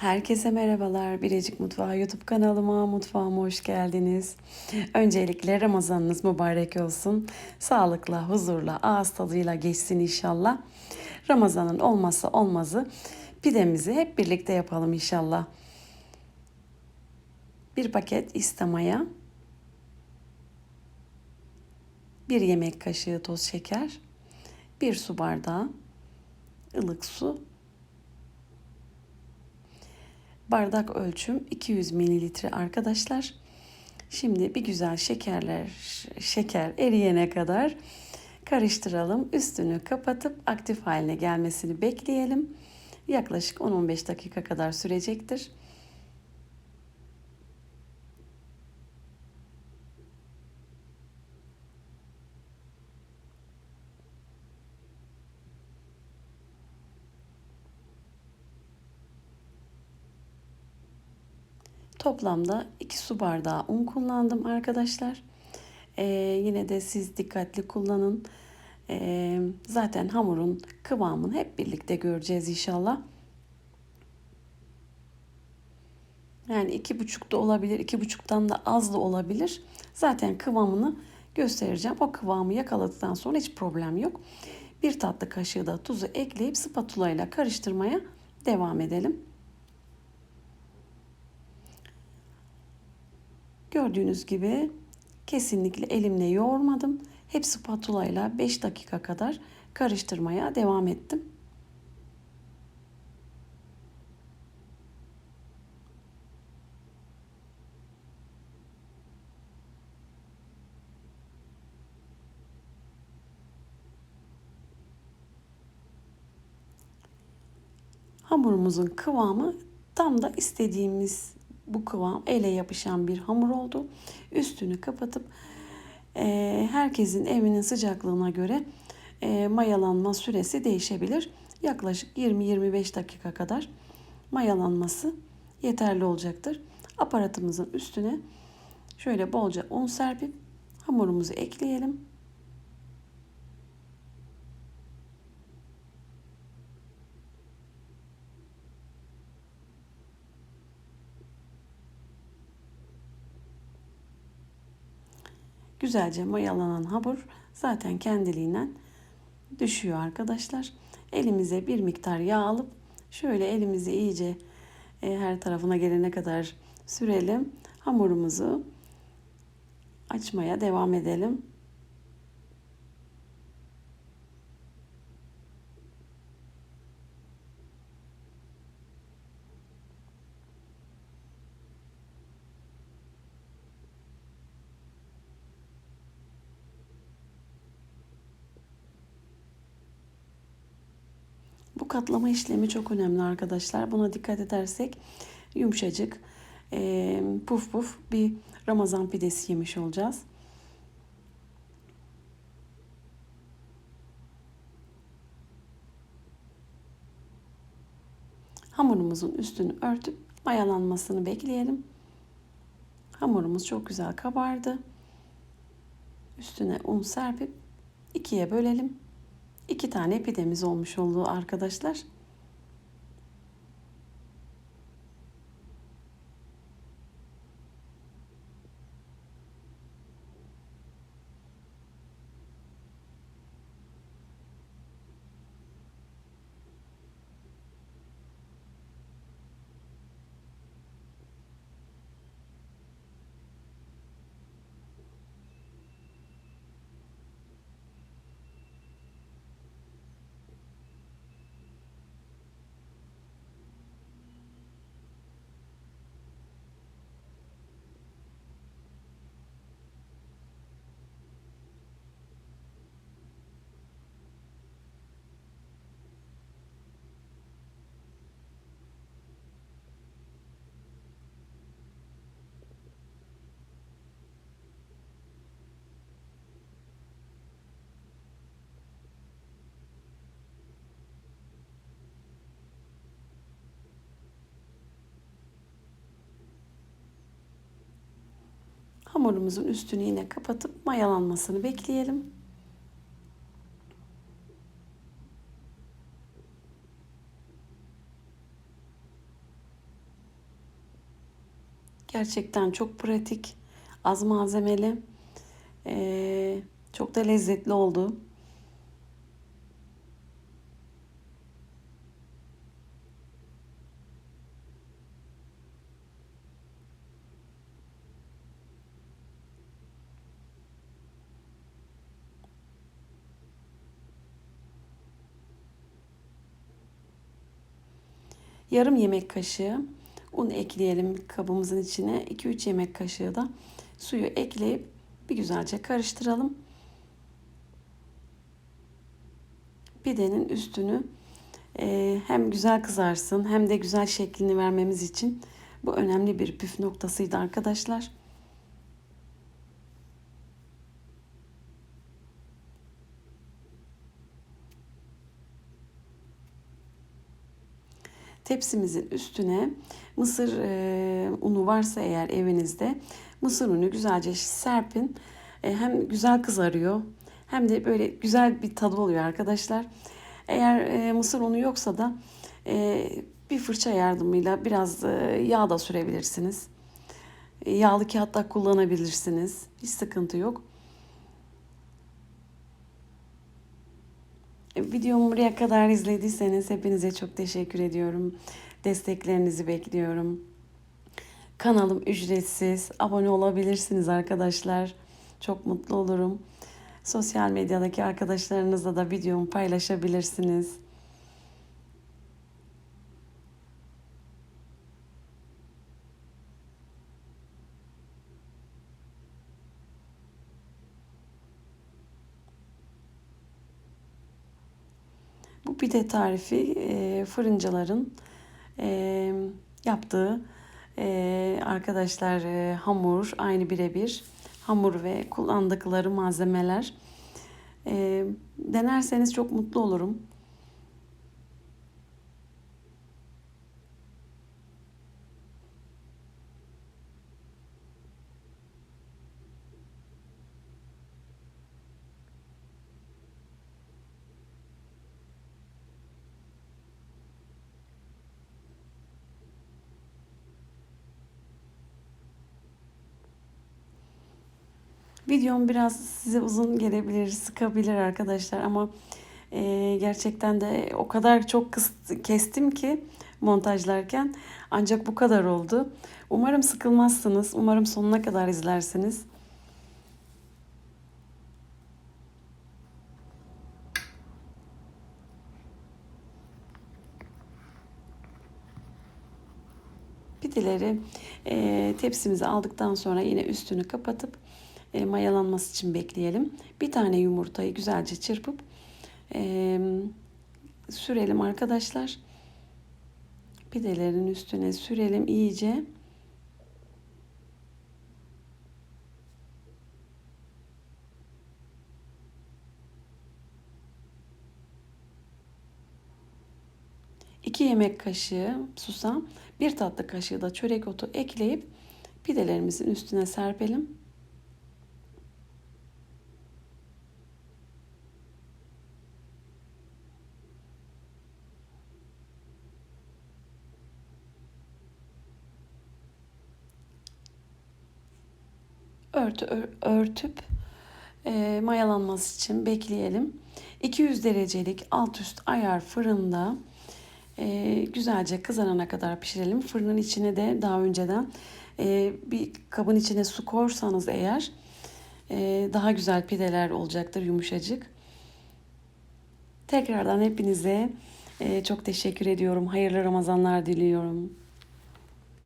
Herkese merhabalar. Birecik Mutfağı YouTube kanalıma, mutfağıma hoş geldiniz. Öncelikle Ramazanınız mübarek olsun. Sağlıkla, huzurla, ağız tadıyla geçsin inşallah. Ramazanın olmazsa olmazı pidemizi hep birlikte yapalım inşallah. Bir paket istamaya, bir yemek kaşığı toz şeker, bir su bardağı ılık su, Bardak ölçüm 200 mililitre arkadaşlar. Şimdi bir güzel şekerler, şeker eriyene kadar karıştıralım. Üstünü kapatıp aktif haline gelmesini bekleyelim. Yaklaşık 10-15 dakika kadar sürecektir. Toplamda 2 su bardağı un kullandım arkadaşlar. Ee, yine de siz dikkatli kullanın. Ee, zaten hamurun kıvamını hep birlikte göreceğiz inşallah. Yani iki buçuk da olabilir, iki buçuktan da az da olabilir. Zaten kıvamını göstereceğim. O kıvamı yakaladıktan sonra hiç problem yok. Bir tatlı kaşığı da tuzu ekleyip spatula ile karıştırmaya devam edelim. Gördüğünüz gibi kesinlikle elimle yoğurmadım. Hep spatula ile 5 dakika kadar karıştırmaya devam ettim. Hamurumuzun kıvamı tam da istediğimiz bu kıvam ele yapışan bir hamur oldu. Üstünü kapatıp e, herkesin evinin sıcaklığına göre e, mayalanma süresi değişebilir. Yaklaşık 20-25 dakika kadar mayalanması yeterli olacaktır. Aparatımızın üstüne şöyle bolca un serpip hamurumuzu ekleyelim. Güzelce mayalanan hamur zaten kendiliğinden düşüyor arkadaşlar. Elimize bir miktar yağ alıp şöyle elimizi iyice e, her tarafına gelene kadar sürelim. Hamurumuzu açmaya devam edelim. Bu katlama işlemi çok önemli arkadaşlar. Buna dikkat edersek yumuşacık, e, puf puf bir Ramazan pidesi yemiş olacağız. Hamurumuzun üstünü örtüp mayalanmasını bekleyelim. Hamurumuz çok güzel kabardı. Üstüne un serpip ikiye bölelim iki tane pidemiz olmuş oldu arkadaşlar. hamurumuzun üstünü yine kapatıp mayalanmasını bekleyelim. Gerçekten çok pratik, az malzemeli, ee, çok da lezzetli oldu. Yarım yemek kaşığı un ekleyelim kabımızın içine. 2-3 yemek kaşığı da suyu ekleyip bir güzelce karıştıralım. Pidenin üstünü e, hem güzel kızarsın hem de güzel şeklini vermemiz için bu önemli bir püf noktasıydı arkadaşlar. Tepsimizin üstüne mısır e, unu varsa eğer evinizde mısır unu güzelce serpin. E, hem güzel kızarıyor hem de böyle güzel bir tadı oluyor arkadaşlar. Eğer e, mısır unu yoksa da e, bir fırça yardımıyla biraz e, yağ da sürebilirsiniz. E, yağlı kağıt da kullanabilirsiniz. Hiç sıkıntı yok. Videomu buraya kadar izlediyseniz hepinize çok teşekkür ediyorum. Desteklerinizi bekliyorum. Kanalım ücretsiz. Abone olabilirsiniz arkadaşlar. Çok mutlu olurum. Sosyal medyadaki arkadaşlarınızla da videomu paylaşabilirsiniz. Bu pide tarifi e, fırıncıların e, yaptığı e, arkadaşlar e, hamur aynı birebir hamur ve kullandıkları malzemeler. E, denerseniz çok mutlu olurum. Videom biraz size uzun gelebilir, sıkabilir arkadaşlar ama e, gerçekten de o kadar çok kıs, kestim ki montajlarken ancak bu kadar oldu. Umarım sıkılmazsınız. Umarım sonuna kadar izlersiniz. Pideleri e, tepsimize aldıktan sonra yine üstünü kapatıp e, mayalanması için bekleyelim. Bir tane yumurtayı güzelce çırpıp e, sürelim arkadaşlar. Pidelerin üstüne sürelim iyice. İki yemek kaşığı susam, bir tatlı kaşığı da çörek otu ekleyip pidelerimizin üstüne serpelim. Örtü örtüp e, mayalanması için bekleyelim. 200 derecelik alt üst ayar fırında e, güzelce kızarana kadar pişirelim. Fırının içine de daha önceden e, bir kabın içine su korsanız eğer e, daha güzel pideler olacaktır yumuşacık. Tekrardan hepinize e, çok teşekkür ediyorum. Hayırlı Ramazanlar diliyorum.